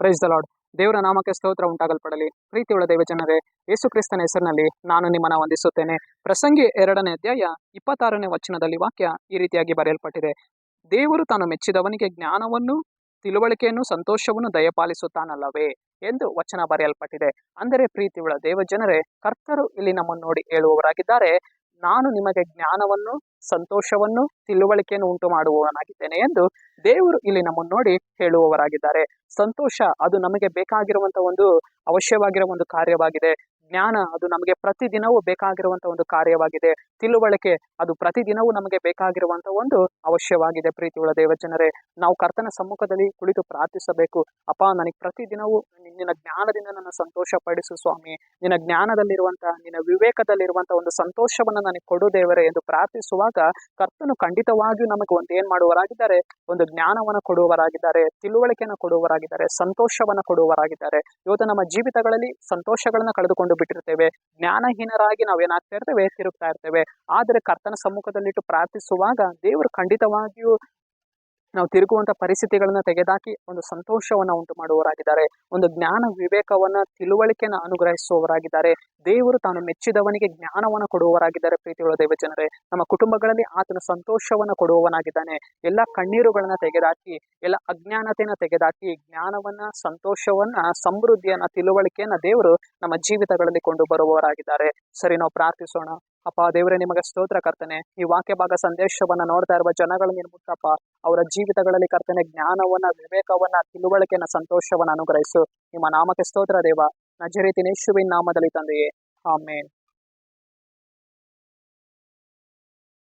Praise the lord ದೇವರ ನಾಮಕ್ಕೆ ಸ್ತೋತ್ರ ಉಂಟಾಗಲ್ಪಡಲಿ. ಪ್ರೀತಿಯುಳ್ಳ ದೇವ ಜನರೇ ಯೇಸು ಕ್ರಿಸ್ತನ ಹೆಸರಿನಲ್ಲಿ ನಾನು ನಿಮ್ಮನ್ನು ವಂದಿಸುತ್ತೇನೆ. ಪ್ರಸಂಗಿ ಎರಡನೇ ಅಧ್ಯಾಯ ಇಪ್ಪತ್ತಾರನೇ ವಚನದಲ್ಲಿ ವಾಕ್ಯ ಈ ರೀತಿಯಾಗಿ ಬರೆಯಲ್ಪಟ್ಟಿದೆ. ದೇವರು ತಾನು ಮೆಚ್ಚಿದವನಿಗೆ ಜ್ಞಾನವನ್ನು, ತಿಳುವಳಿಕೆಯನ್ನು, ಸಂತೋಷವನ್ನು ದಯಪಾಲಿಸುತ್ತಾನಲ್ಲವೇ ಎಂದು ವಚನ ಬರೆಯಲ್ಪಟ್ಟಿದೆ. ಅಂದರೆ ಪ್ರೀತಿಯುಳ್ಳ ದೇವ ಜನರೇ ಕರ್ತರು ಇಲ್ಲಿ ನಮ್ಮನ್ನು ನೋಡಿ ಹೇಳುವವರಾಗಿದ್ದಾರೆ. ನಾನು ನಿಮಗೆ ಜ್ಞಾನವನ್ನು, ಸಂತೋಷವನ್ನು, ತಿಳುವಳಿಕೆಯನ್ನು ಉಂಟು ಮಾಡುವವನಾಗಿದ್ದೇನೆ ಎಂದು ದೇವರು ಇಲ್ಲಿ ನಮ್ಮನ್ನು ನೋಡಿ ಹೇಳುವವರಾಗಿದ್ದಾರೆ. ಸಂತೋಷ ಅದು ನಮಗೆ ಬೇಕಾಗಿರುವಂತಹ ಒಂದು ಅವಶ್ಯವಾಗಿರುವ ಒಂದು ಕಾರ್ಯವಾಗಿದೆ. ಜ್ಞಾನ ಅದು ನಮಗೆ ಪ್ರತಿದಿನವೂ ಬೇಕಾಗಿರುವಂತಹ ಒಂದು ಕಾರ್ಯವಾಗಿದೆ. ತಿಳುವಳಿಕೆ ಅದು ಪ್ರತಿದಿನವೂ ನಮಗೆ ಬೇಕಾಗಿರುವಂತಹ ಒಂದು ಅವಶ್ಯವಾಗಿದೆ ಪ್ರೀತಿಯುಳ್ಳ ದೇವಜನರೇ. ನಾವು ಕರ್ತನ ಸಮ್ಮುಖದಲ್ಲಿ ಕುಳಿತು ಪ್ರಾರ್ಥಿಸಬೇಕು. ಅಪ್ಪ, ನನಗೆ ಪ್ರತಿದಿನವೂ ನಿನ್ನ ಜ್ಞಾನದಿಂದ ನನ್ನ ಸಂತೋಷ ಪಡಿಸು ಸ್ವಾಮಿ. ನಿನ್ನ ಜ್ಞಾನದಲ್ಲಿರುವಂತಹ ನಿನ್ನ ವಿವೇಕದಲ್ಲಿರುವಂತಹ ಒಂದು ಸಂತೋಷವನ್ನ ನನಗೆ ಕೊಡು ದೇವರೇ ಎಂದು ಪ್ರಾರ್ಥಿಸುವಾಗ ಕರ್ತನು ಖಂಡಿತವಾಗಿಯೂ ನಮಗೆ ಒಂದು ಏನ್ ಮಾಡುವರಾಗಿದ್ದಾರೆ ಒಂದು ಜ್ಞಾನವನ್ನ ಕೊಡುವವರಾಗಿದ್ದಾರೆ, ತಿಳುವಳಿಕೆಯನ್ನು ಕೊಡುವವರಾಗಿದ್ದಾರೆ, ಸಂತೋಷವನ್ನ ಕೊಡುವವರಾಗಿದ್ದಾರೆ. ಇವತ್ತು ನಮ್ಮ ಜೀವಿತಗಳಲ್ಲಿ ಸಂತೋಷಗಳನ್ನ ಕಳೆದುಕೊಂಡು ಬಿಟ್ಟಿರ್ತೇವೆ. ಜ್ಞಾನಹೀನರಾಗಿ ನಾವೇನಾಗ್ತಾ ಇರ್ತೇವೆ? ತಿರುಗ್ತಾ ಇರ್ತೇವೆ. ಆದರೆ ಕರ್ತನ ಸಮ್ಮುಖದಲ್ಲಿಟ್ಟು ಪ್ರಾರ್ಥಿಸುವಾಗ ದೇವರು ಖಂಡಿತವಾಗಿಯೂ ನಾವು ತಿರುಗುವಂತ ಪರಿಸ್ಥಿತಿಗಳನ್ನ ತೆಗೆದಾಕಿ ಒಂದು ಸಂತೋಷವನ್ನ ಉಂಟು ಮಾಡುವವರಾಗಿದ್ದಾರೆ. ಒಂದು ಜ್ಞಾನ ವಿವೇಕವನ್ನ, ತಿಳುವಳಿಕೆನ ಅನುಗ್ರಹಿಸುವವರಾಗಿದ್ದಾರೆ. ದೇವರು ತಾನು ಮೆಚ್ಚಿದವನಿಗೆ ಜ್ಞಾನವನ್ನ ಕೊಡುವವರಾಗಿದ್ದಾರೆ ಪ್ರೀತಿಯುಳ್ಳ ದೇವ ಜನರೇ ನಮ್ಮ ಕುಟುಂಬಗಳಲ್ಲಿ ಆತನ ಸಂತೋಷವನ್ನ ಕೊಡುವವನಾಗಿದ್ದಾನೆ. ಎಲ್ಲ ಕಣ್ಣೀರುಗಳನ್ನ ತೆಗೆದಾಕಿ, ಎಲ್ಲ ಅಜ್ಞಾನತೆಯನ್ನು ತೆಗೆದಾಕಿ, ಜ್ಞಾನವನ್ನ, ಸಂತೋಷವನ್ನ, ಸಮೃದ್ಧಿಯನ್ನ, ತಿಳುವಳಿಕೆಯನ್ನ ದೇವರು ನಮ್ಮ ಜೀವಿತಗಳಲ್ಲಿ ಕೊಂಡು ಬರುವವರಾಗಿದ್ದಾರೆ. ಸರಿ, ನಾವು ಪ್ರಾರ್ಥಿಸೋಣ. ಅಪ್ಪ ದೇವರೇ, ನಿಮಗೆ ಸ್ತೋತ್ರ ಕರ್ತನೆ. ಈ ವಾಕ್ಯ ಭಾಗ ಸಂದೇಶವನ್ನ ನೋಡ್ತಾ ಇರುವ ಜನಗಳ ಮುಟ್ಟಪ್ಪ. ಅವರ ಜೀವಿತಗಳಲ್ಲಿ ಕರ್ತನೆ, ಜ್ಞಾನವನ್ನ, ವಿವೇಕವನ್ನ, ತಿಳುವಳಿಕೆಯನ್ನ, ಸಂತೋಷವನ್ನ ಅನುಗ್ರಹಿಸು. ನಿಮ್ಮ ನಾಮಕ್ಕೆ ಸ್ತೋತ್ರ ದೇವ. ನಜರೀತಿ ಯೇಸುವಿನ ನಾಮದಲ್ಲಿ ತಂದೆಯೇ. ಆಮೇನ್.